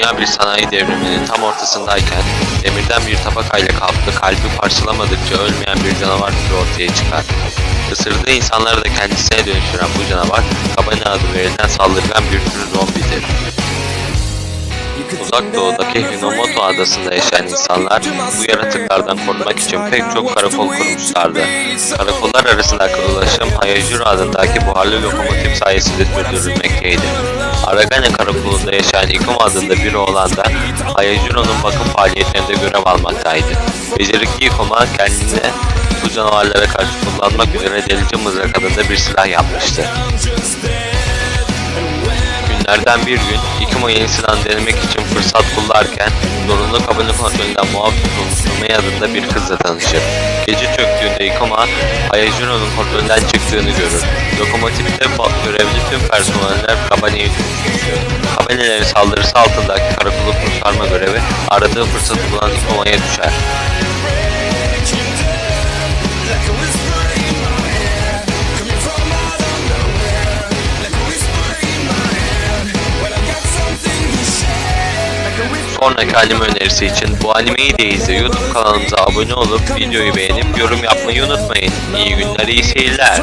Dünya bir sanayi devriminin tam ortasındayken demirden bir tabakayla kaplı kalbi parçalamadıkça ölmeyen bir canavar türü ortaya çıkar. Isırdığı insanları da kendisine dönüştüren bu canavar Kabane adı verilen saldırgan bir tür zombidir. Uzak doğudaki Hinomoto adasında yaşayan insanlar bu yaratıklardan korunmak için pek çok karakol kurmuşlardı. Karakollar arasındaki ulaşım Hayajiro adındaki buharlı lokomotif sayesinde sürdürülmekteydi. Aragane karakolunda yaşayan Ikuma adında biri olan da Hayajiro'nun bakım faaliyetlerinde görev almaktaydı. Becerikli Ikuma kendine bu canavarlara karşı kullanmak üzere delici mızrak adında bir silah yapmıştı. Günlerden bir gün Ikuma yeni silah denemek için fırsat kullarken zorunlu kabını kontrolünden muaf tutulmuş adında bir kızla tanışır. Gece çöktüğünde Ikuma Hayajiro'nun kontrolünden çıktığını görür. Lokomotifte görevli tüm personeller Kabane'yi tutmuştur. Kabanelerin saldırısı altındaki karakolu kurtarma görevi aradığı fırsatı bulan Ikuma'ya düşer. Sonraki anime önerisi için bu animeyi de izle YouTube kanalımıza abone olup videoyu beğenip yorum yapmayı unutmayın. İyi günler, iyi seyirler.